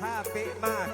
ถ้าเป๊ะมาก